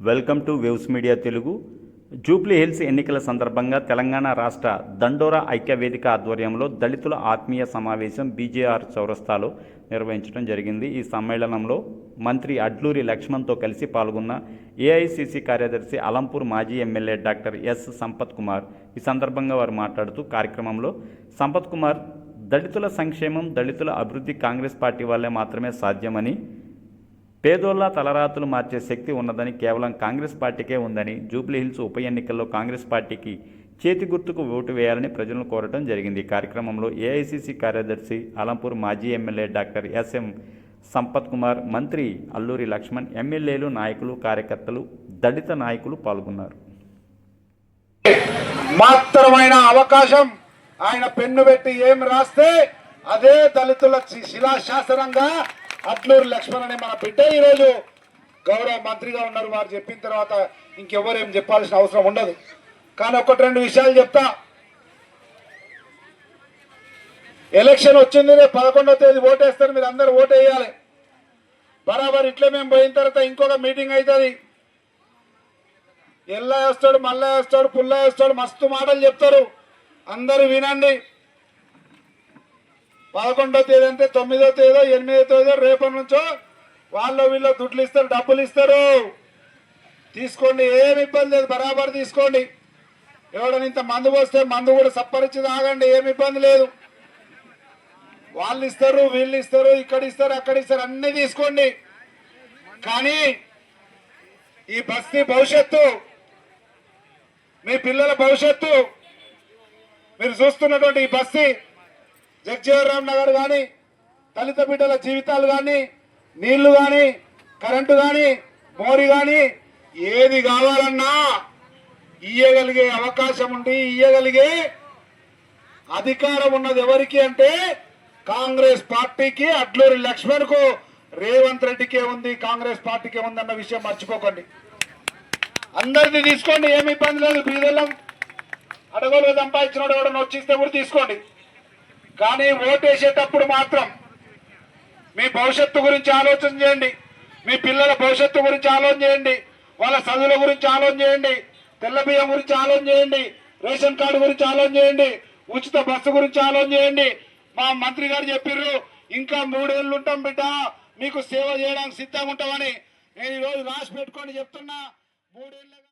Welcome to waves media Telugu. Jubilee Hills ఎన్నికల సందర్భంగా తెలంగాణ రాష్ట్ర దండోరా ఐక్య వేదిక ఆధ్వర్యంలో దళితుల ఆత్మీయ సమావేశం బీజేఆర్ చౌరస్తాలో నిర్వహించడం జరిగింది. ఈ సమ్మేళనంలో మంత్రి అడ్లూరి లక్ష్మణ్తో కలిసి పాల్గొన్న ఏఐసిసి కార్యదర్శి అలంపూర్ మాజీ MLA doctor S Sampath Kumar ఈ సందర్భంగా వారు మాట్లాడుతూ కార్యక్రమంలో సంపత్ కుమార్ దళితుల సంక్షేమం దళితుల అభివృద్ధి కాంగ్రెస్ పార్టీ వల్లే మాత్రమే సాధ్యమని పేదోళ్ళ తలరాతులు మార్చే శక్తి ఉన్నదని కేవలం కాంగ్రెస్ పార్టీకే ఉందని జూబ్లీహిల్స్ ఉప ఎన్నికల్లో కాంగ్రెస్ పార్టీకి చేతి గుర్తుకు ఓటు వేయాలని ప్రజలను కోరటం జరిగింది. కార్యక్రమంలో ఏఐసిసి కార్యదర్శి అలంపూర్ మాజీ MLA doctor SM Sampath Kumar మంత్రి అల్లూరి లక్ష్మణ్ ఎమ్మెల్యేలు నాయకులు కార్యకర్తలు దళిత నాయకులు పాల్గొన్నారు. మాత్రమైన అవకాశం ఆయన పెన్ను పెట్టి ఏం రాస్తే అదే దళితుల శిలాశాసనంగా అట్లూరు లక్ష్మణ్ అనే మన బిడ్డ ఈరోజు గౌరవ మంత్రిగా ఉన్నారు. వారు చెప్పిన తర్వాత ఇంకెవరేం చెప్పాల్సిన అవసరం ఉండదు. కానీ ఒకటి రెండు విషయాలు చెప్తా. ఎలక్షన్ వచ్చింది రేపు పదకొండవ తేదీ ఓటేస్తారు. మీరు అందరు ఓటు వేయాలి బరాబర్ ఇట్లా మేము పోయిన తర్వాత ఇంకొక మీటింగ్ అవుతుంది ఎల్ల వేస్తాడు మల్ల వేస్తాడు పుల్ల వేస్తాడు మస్తు మాటలు చెప్తారు. అందరూ వినండి. పదకొండో తేదీ అంటే తొమ్మిదో తేదో ఎనిమిదో తేదో రేపటి నుంచో వాళ్ళు వీళ్ళు దుడ్లు ఇస్తారు డబ్బులు ఇస్తారు. తీసుకోండి ఏమి ఇబ్బంది లేదు బరాబర్ తీసుకోండి. ఎవడని ఇంత మందు పోస్తే మందు కూడా సప్పరించి తాగండి ఏమి ఇబ్బంది లేదు. వాళ్ళు ఇస్తారు వీళ్ళు ఇస్తారు ఇక్కడ ఇస్తారు అక్కడ ఇస్తారు అన్ని తీసుకోండి. కానీ ఈ బస్తీ భవిష్యత్తు మీ పిల్లల భవిష్యత్తు మీరు చూస్తున్నటువంటి ఈ బస్తీ జగ్జీవన్ నగర్ కానీ దళిత బిడ్డల జీవితాలు కానీ నీళ్ళు కానీ కరెంటు కానీ మోరి కానీ ఏది కావాలన్నా ఇయ్యగలిగే అవకాశం ఉండి ఇయ్యగలిగే అధికారం ఉన్నది ఎవరికి అంటే కాంగ్రెస్ పార్టీకి. అడ్లూరి లక్ష్మణ్కు రేవంత్ రెడ్డికే ఉంది కాంగ్రెస్ పార్టీకే ఉంది అన్న విషయం మర్చిపోకండి. అందరినీ తీసుకోండి ఏమి ఇబ్బంది లేదు బీదలం అడగలు సంపాదించిన ఎవడో వచ్చిస్తే కూడా తీసుకోండి. కానీ ఓటేసేటప్పుడు మాత్రం మీ భవిష్యత్తు గురించి ఆలోచన చేయండి. మీ పిల్లల భవిష్యత్తు గురించి ఆలోచన చేయండి. వాళ్ళ చదువుల గురించి ఆలోచన చేయండి. తెల్ల బియ్యం గురించి ఆలోచన చేయండి. రేషన్ కార్డు గురించి ఆలోచన చేయండి. ఉచిత బస్సు గురించి ఆలోచన చేయండి. మా మంత్రి గారు చెప్పిర్రు ఇంకా మూడేళ్ళు ఉంటాం బిడ్డ మీకు సేవ చేయడానికి సిద్ధంగా ఉంటామని. నేను ఈరోజు రాసి పెట్టుకొని చెప్తున్నా మూడేళ్ళ